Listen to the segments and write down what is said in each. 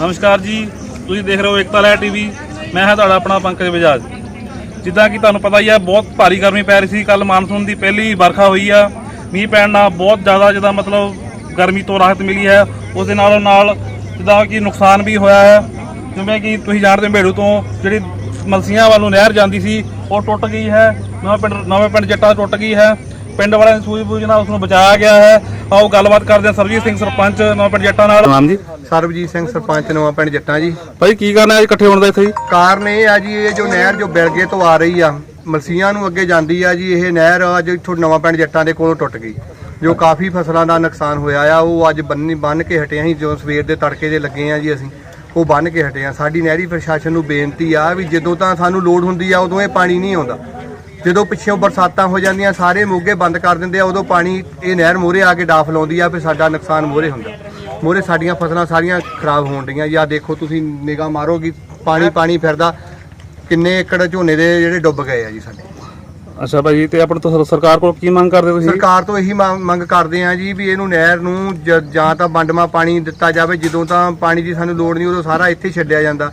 ਨਮਸਕਾਰ ਜੀ, ਤੁਸੀਂ ਦੇਖ ਰਹੇ ਹੋ ਏਕਤਾ ਲੈ ਟੀਵੀ। ਮੈਂ ਹਾਂ ਤੁਹਾਡਾ ਆਪਣਾ ਪੰਕਜ ਬਜਾਜ। ਜਿੱਦਾਂ ਕਿ ਤੁਹਾਨੂੰ ਪਤਾ ਹੀ ਹੈ ਬਹੁਤ ਭਾਰੀ ਗਰਮੀ ਪੈ ਰਹੀ ਸੀ ਕੱਲ ਮਾਨਸੂਨ ਦੀ ਪਹਿਲੀ ਵਰਖਾ ਹੋਈ ਆ। ਮੀਂਹ ਪੈਣ ਨਾਲ ਬਹੁਤ ਜ਼ਿਆਦਾ ਜਿੱਦਾਂ ਮਤਲਬ ਗਰਮੀ ਤੋਂ ਰਾਹਤ ਮਿਲੀ ਹੈ। ਉਸ ਦੇ ਨਾਲੋਂ ਨਾਲ ਜਿੱਦਾਂ ਕਿ ਨੁਕਸਾਨ ਵੀ ਹੋਇਆ ਹੈ। ਜਿਵੇਂ ਕਿ ਤੁਸੀਂ ਜਾਣਦੇ ਹੋ, ਭੇੜੂ ਤੋਂ ਜਿਹੜੀ ਮਲਸੀਆਂ ਵੱਲੋਂ ਨਹਿਰ ਜਾਂਦੀ ਸੀ, ਉਹ ਟੁੱਟ ਗਈ ਹੈ। ਨਵਾਂ ਪਿੰਡ ਨਵੇਂ ਪਿੰਡ ਜੱਟਾ ਟੁੱਟ ਗਈ ਹੈ। ਪਿੰਡ ਵਾਲਿਆਂ ਦੀ ਸੂਝ ਬੂਝ ਨਾਲ ਉਸ ਨੂੰ ਬਚਾਇਆ ਗਿਆ ਹੈ। ਆਓ ਗੱਲਬਾਤ ਕਰਦੇ ਹਾਂ ਸਰਜੀਤ ਸਿੰਘ ਸਰਪੰਚ ਨਵਾਂ ਪਿੰਡ ਜੱਟਾਂ ਨਾਲ। ਨਾਮ ਜੀ? ਸਰਬਜੀਤ ਸਿੰਘ ਸਰਪੰਚ ਨਵਾਂ ਪਿੰਡ ਜੱਟਾਂ ਜੀ। ਭਾਈ ਕੀ ਕਰਨਾ ਅੱਜ ਇਕੱਠੇ ਹੋਣ ਦਾ ਇੱਥੇ ਜੀ? ਕਾਰਨ ਇਹ ਆ ਜੀ ਇਹ ਜੋ ਨਹਿਰ ਜੋ ਬਿਲਗੇ ਤੋਂ ਆ ਰਹੀ ਆ ਮਲਸੀਆਂ ਨੂੰ ਅੱਗੇ ਜਾਂਦੀ ਆ ਜੀ ਇਹ ਨਹਿਰ ਅੱਜ ਇੱਥੋਂ ਨਵਾਂ ਪਿੰਡ ਜੱਟਾਂ ਦੇ ਕੋਲੋਂ ਟੁੱਟ ਗਈ। ਜੋ ਕਾਫੀ ਫਸਲਾਂ ਦਾ ਨੁਕਸਾਨ ਹੋਇਆ ਆ ਉਹ ਅੱਜ ਬੰਨੀ ਬੰਨ ਕੇ ਹਟੇ ਅਸੀਂ ਜੋ ਸਵੇਰ ਦੇ ਤੜਕੇ ਦੇ ਲੱਗੇ ਆ ਜੀ ਅਸੀਂ ਉਹ ਬੰਨ ਕੇ ਹਟੇ ਆ। ਸਾਡੀ ਨਹਿਰੀ ਪ੍ਰਸ਼ਾਸਨ ਨੂੰ ਬੇਨਤੀ ਆ ਵੀ ਜਦੋਂ ਤਾਂ ਸਾਨੂੰ ਲੋੜ ਹੁੰਦੀ ਆ ਉਦੋਂ ਇਹ ਪਾਣੀ ਨਹੀਂ ਆਉਂਦਾ। ਜਦੋਂ ਪਿੱਛੋਂ ਬਰਸਾਤਾਂ ਹੋ ਜਾਂਦੀਆਂ ਸਾਰੇ ਮੋਗੇ ਬੰਦ ਕਰ ਦਿੰਦੇ ਆ ਉਦੋਂ ਪਾਣੀ ਇਹ ਨਹਿਰ ਮੋਰੇ ਆ ਕੇ ਡਾਫ ਲਾਉਂਦੀ ਆ ਵੀ ਸਾਡਾ ਨੁਕਸਾਨ ਮੋਰੇ ਹੁੰਦਾ। ਮੋਰੇ ਸਾਡੀਆਂ ਫਸਲਾਂ ਸਾਰੀਆਂ ਖਰਾਬ ਹੋਣ ਡੀਆਂ ਜਾਂ ਦੇਖੋ ਤੁਸੀਂ ਨਿਗਾਹ ਮਾਰੋਗੀ ਪਾਣੀ ਪਾਣੀ ਫਿਰਦਾ। ਕਿੰਨੇ ਏਕੜ ਝੋਨੇ ਦੇ ਜਿਹੜੇ ਡੁੱਬ ਗਏ ਆ ਜੀ ਸਾਡੇ। ਅੱਛਾ ਭਾਈ ਤੇ ਆਪਣੇ ਤੋਂ ਸਰ- ਸਰਕਾਰ ਕੋਲ ਕੀ ਮੰਗ ਕਰਦੇ ਤੁਸੀਂ? ਸਰਕਾਰ ਤੋਂ ਇਹੀ ਮੰਗ ਕਰਦੇ ਆ ਜੀ ਵੀ ਇਹਨੂੰ ਨਹਿਰ ਨੂੰ ਜ- ਤਾਂ ਵੰਡਮਾ ਪਾਣੀ ਦਿੱਤਾ ਜਾਵੇ। ਜਦੋਂ ਤਾਂ ਪਾਣੀ ਦੀ ਸਾਨੂੰ ਲੋੜ ਨਹੀਂ ਉਦੋਂ ਸਾਰਾ ਇੱਥੇ ਛੱਡਿਆ ਜਾਂਦਾ।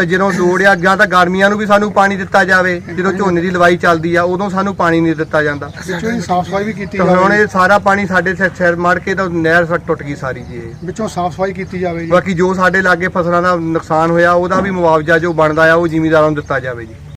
ਤੇ ਜਦੋਂ ਲੋੜ ਆ ਜਾਂ ਤਾਂ ਗਰਮੀਆਂ ਨੂੰ ਵੀ ਸਾਨੂੰ ਪਾਣੀ ਦਿੱਤਾ ਜਾਵੇ। ਜਦੋਂ ਝੋਨੇ ਦੀ ਲਵਾਈ ਚੱਲਦੀ ਆ ਉਦੋਂ ਸਾਨੂੰ ਪਾਣੀ ਨਹੀਂ ਦਿੱਤਾ ਜਾਂਦਾ। ਵਿੱਚੋਂ ਹੀ ਸਾਫ਼ ਸਫ਼ਾਈ ਵੀ ਕੀਤੀ ਤੇ ਹੁਣ ਜਾਵੇ। ਇਹ ਸਾਰਾ ਪਾਣੀ ਸਾਡੇ ਸਿਰ ਸਿਰ ਮੜ ਕੇ ਤਾਂ ਨਹਿਰ ਸਾ ਟੁੱਟ ਗਈ ਸਾਰੀ ਜੀ ਇਹ। ਵਿੱਚੋਂ ਸਾਫ਼ ਸਫ਼ਾਈ ਕੀਤੀ ਜਾਵੇ ਜੀ। ਬਾਕੀ ਜੋ ਸਾਡੇ ਲਾਗੇ ਫਸਲਾਂ ਦਾ ਨੁਕਸਾਨ ਹੋਇਆ ਉਹਦਾ ਵੀ ਮੁਆਵਜ਼ਾ ਜੋ ਬਣਦਾ ਆ ਉਹ ਜ਼ਿਮੀਂਦਾਰਾਂ ਨੂੰ ਦਿੱਤਾ ਜਾਵੇ ਜੀ।